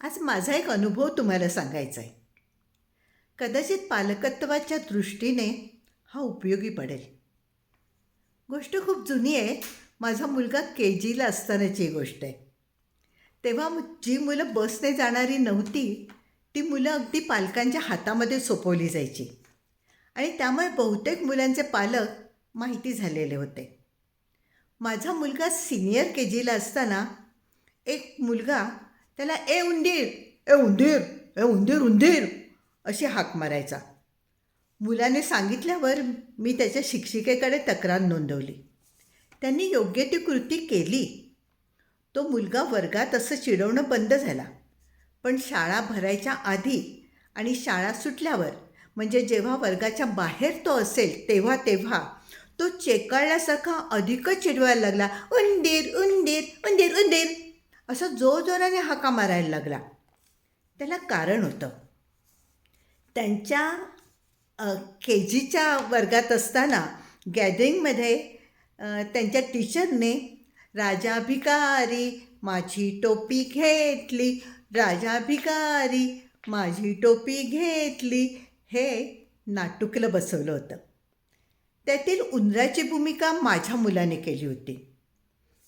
आज माझा एक अनुभव तुम्हाला सांगायचा आहे कदाचित पालकत्वाच्या दृष्टीने हा उपयोगी पडेल. गोष्ट खूप जुनी आहे. माझा मुलगा के जीला असतानाची गोष्ट आहे. तेव्हा जी मुलं बसने जाणारी नव्हती ती मुलं अगदी पालकांच्या हातामध्ये सोपवली जायची. आणि त्यामुळे बहुतेक मुलांचे पालक माहिती झालेले होते. माझा मुलगा सिनियर के जीला असताना एक मुलगा त्याला ए उंदीर ए उंदीर ए उंदीर उंदीर अशी हाक मारायचा. मुलाने सांगितल्यावर मी त्याच्या शिक्षिकेकडे तक्रार नोंदवली. त्यांनी योग्य ती कृती केली. तो मुलगा वर्गात असं चिडवणं बंद झाला. पण शाळा भरायच्या आधी आणि शाळा सुटल्यावर म्हणजे जेव्हा वर्गाच्या बाहेर तो असेल तेव्हा तेव्हा तो चेकाळल्यासारखा अधिकच चिडवायला लागला. उंदीर उंदीर उंदीर उंदीर. असं जोरजोराने हाका मारायला लागला. त्याला कारण होतं. त्यांच्या के जीच्या वर्गात असताना गॅदरिंगमध्ये त्यांच्या टीचरने राजा भिकारी माझी टोपी घेतली राजा भिकारी माझी टोपी घेतली हे नाटुकलं बसवलं होतं. त्यातील उंदराची भूमिका माझ्या मुलाने केली होती.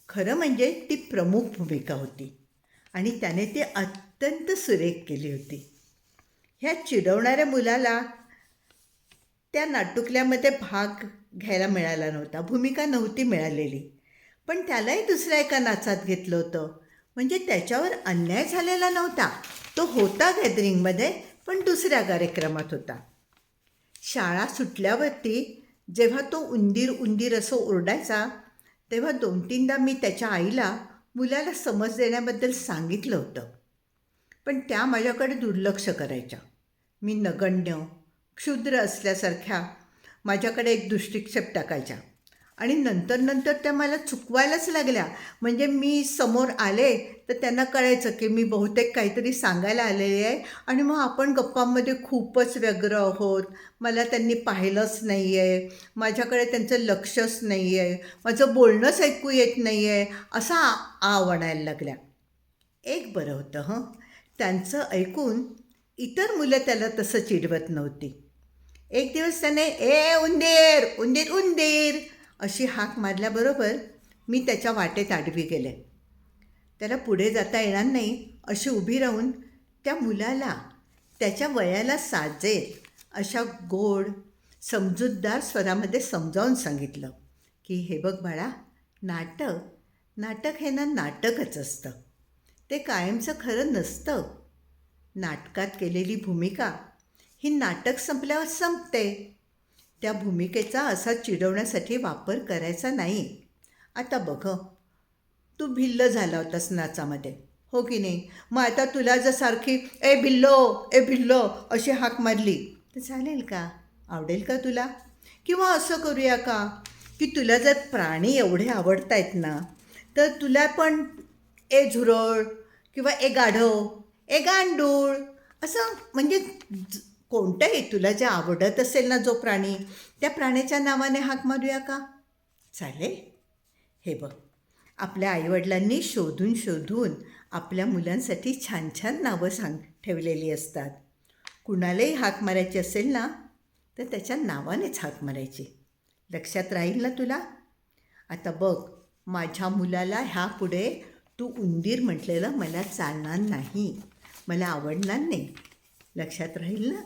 खरं म्हणजे ती प्रमुख भूमिका होती. आणि त्याने ती अत्यंत सुरेख केली होती. ह्या चिडवणाऱ्या मुलाला त्या नाटुकल्यामध्ये भाग घ्यायला मिळाला नव्हता. भूमिका नव्हती मिळालेली. पण त्यालाही दुसऱ्या एका नाचात घेतलं होतं. म्हणजे त्याच्यावर अन्याय झालेला नव्हता. तो होता गॅदरिंगमध्ये पण दुसऱ्या कार्यक्रमात होता. शाळा सुटल्यावरती जेव्हा तो उंदीर उंदीर असं ओरडायचा तेव्हा दोन तीनदा मी त्याच्या आईला मुलाला समज देण्याबद्दल सांगितलं होतं. पण त्या माझ्याकडे दुर्लक्ष करायच्या. मी नगण्य क्षुद्र असल्यासारख्या माझ्याकडे एक दृष्टिक्षेप टाकायच्या. आणि नंतर नंतर त्या मला चुकवायलाच लागल्या. म्हणजे मी समोर आले तर त्यांना कळायचं की मी बहुतेक काहीतरी सांगायला आलेले आहे. आणि मग आपण गप्पांमध्ये खूपच व्यग्र आहोत. मला त्यांनी पाहिलंच नाही आहे माझ्याकडे त्यांचं लक्षच नाही आहे माझं बोलणंच ऐकू येत नाही आहे असा आ आवडायला लागल्या. एक बरं होतं हं. त्यांचं ऐकून इतर मुलं त्याला तसं चिडवत नव्हती. एक दिवस त्याने ए उंदीर! उंदीर उंदीर! अशी हाक मारल्याबरोबर मी त्याच्या वाटेत आडवी गेले. त्याला पुढे जाता येणार नाही अशी उभी राहून त्या मुलाला त्याच्या वयाला साजेल अशा गोड समजूतदार स्वरामध्ये समजावून सांगितलं की हे बघ बाळा नाटक नाटक हे ना नाटकच असतं. ते कायमचं खरं नसतं. नाटकात केलेली भूमिका ही नाटक संपल्यावर संपते. त्या भूमिकेचा असा चिडवण्यासाठी वापर करायचा नाही. आता बघ तू भिल्ल झाला होतास नाचामध्ये हो की नाही? मग आता तुला जर सारखी ए भिल्लो ए भिल्लो अशी हाक मारली तर चालेल का? आवडेल का तुला? किंवा असं करूया का? की तुला जर प्राणी एवढे आवडत आहेत ना तर तुला पण ए झुरळ किंवा ए गाढव ए गांडूळ असं म्हणजे कोणतंही तुला जे आवडत असेल ना जो प्राणी त्या प्राण्याच्या नावाने हाक मारूया का? चालेल. हे बघ आपल्या आईवडिलांनी शोधून शोधून आपल्या मुलांसाठी छान छान नावं सांग ठेवलेली असतात. कुणालाही हाक मारायची असेल ना तर त्याच्या नावानेच हाक मारायची. लक्षात राहील ना तुला? आता बघ माझ्या मुलाला ह्यापुढे तू उंदीर म्हटलेलं मला चालणार नाही मला आवडणार नाही. लक्षात राहील ना?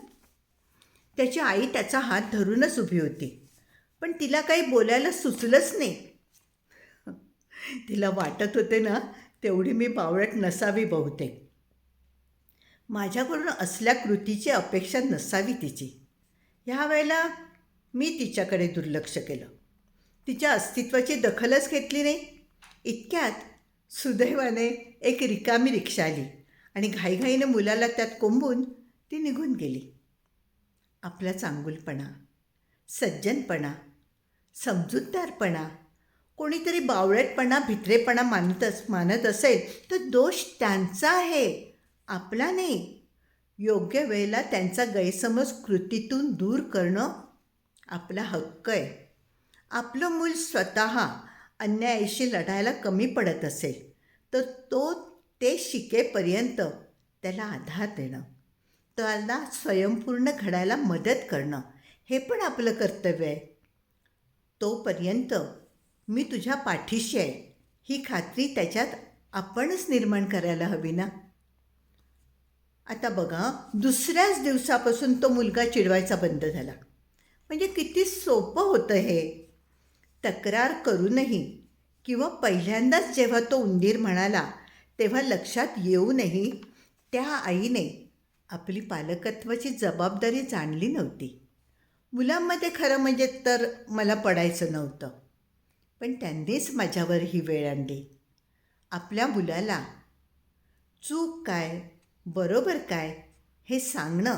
त्याची आई त्याचा हात धरूनच उभी होती. पण तिला काही बोलायला सुचलंच नाही. तिला वाटत होते ना तेवढी मी बावळट नसावी बहुतेक. माझ्याकडून असल्या कृतीची अपेक्षा नसावी तिची. ह्या वेळेला मी तिच्याकडे दुर्लक्ष केलं. तिच्या अस्तित्वाची दखलच घेतली नाही. इतक्यात सुदैवाने एक रिकामी रिक्षा आली आणि घाईघाईने मुलाला त्यात कोंबून ती निघून गेली. आपला चांगुलपणा सज्जनपणा समजूतदारपणा कोणीतरी बावळटपणा भित्रेपणा मानतच मानत असेल तर दोष त्यांचा आहे आपला नाही. योग्य वेळेला त्यांचा गैरसमज कृतीतून दूर करणं आपला हक्क आहे. आपलं मूल स्वतः अन्यायाशी लढायला कमी पडत असेल तर तो ते शिकेपर्यंत त्याला आधार देणं. त्याला स्वयंपूर्ण घडायला मदत करणं हे पण आपलं कर्तव्य आहे. तोपर्यंत मी तुझ्या पाठीशी आहे. ही खात्री त्याच्यात आपणच निर्माण करायला हवी ना? आता बघा दुसऱ्याच दिवसापासून तो मुलगा चिडवायचा बंद झाला. म्हणजे किती सोपं होतं हे. तक्रार करूनही किंवा पहिल्यांदाच जेव्हा तो उंदीर म्हणाला तेव्हा लक्षात येऊनही त्या आईने आपली पालकत्वाची जबाबदारी जाणली नव्हती. मुलांमध्ये खरं म्हणजे तर मला पडायचं नव्हतं. पण त्यांनीच माझ्यावर ही वेळ आणली. आपल्या मुलाला चूक काय बरोबर काय हे सांगणं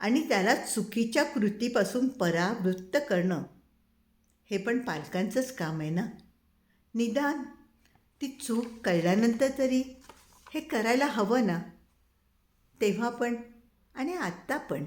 आणि त्याला चुकीच्या कृतीपासून परावृत्त करणं हे पण पालकांचंच काम आहे ना? निदान ती चूक कळल्यानंतर तरी हे करायला हवं ना? तेव्हा पण आणि आत्ता पण.